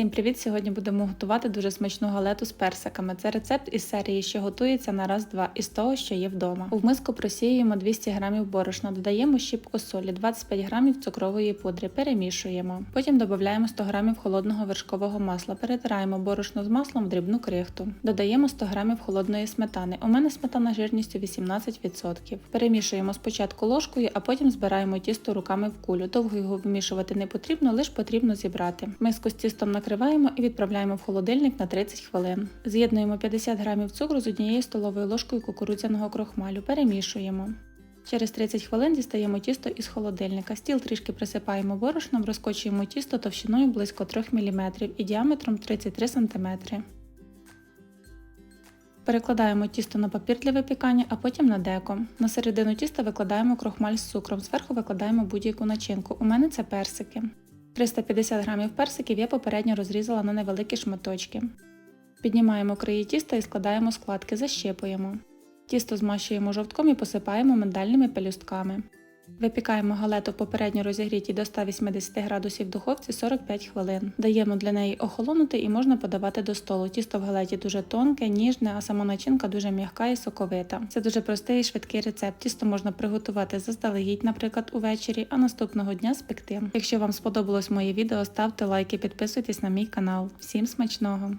Всім привіт! Сьогодні будемо готувати дуже смачну галету з персиками. Це рецепт із серії, що готується на раз-два із того, що є вдома. У миску просіюємо 200 г борошна, додаємо щіпку солі, 25 г цукрової пудри, перемішуємо. Потім додаємо 100 г холодного вершкового масла, перетираємо борошно з маслом в дрібну крихту. Додаємо 100 г холодної сметани. У мене сметана жирністю 18%. Перемішуємо спочатку ложкою, а потім збираємо тісто руками в кулю. Довго його вимішувати не потрібно, лише потрібно зібрати. Миску з тістом накриваємо і відправляємо в холодильник на 30 хвилин. З'єднуємо 50 г цукру з однією столовою ложкою кукурудзяного крохмалю. Перемішуємо. Через 30 хвилин дістаємо тісто із холодильника. Стіл трішки присипаємо борошном, розкочуємо тісто товщиною близько 3 мм і діаметром 33 см. Перекладаємо тісто на папір для випікання, а потім на деко. На середину тіста викладаємо крохмаль з цукром, зверху викладаємо будь-яку начинку. У мене це персики. 350 г персиків я попередньо розрізала на невеликі шматочки. Піднімаємо краї тіста і складаємо складки, защепуємо. Тісто змащуємо жовтком і посипаємо миндальними пелюстками. Випікаємо галету в попередньо розігрітій до 180 градусів духовці 45 хвилин. Даємо для неї охолонути і можна подавати до столу. Тісто в галеті дуже тонке, ніжне, а сама начинка дуже м'яка і соковита. Це дуже простий і швидкий рецепт. Тісто можна приготувати заздалегідь, наприклад, увечері, а наступного дня спекти. Якщо вам сподобалось моє відео, ставте лайки, підписуйтесь на мій канал. Всім смачного!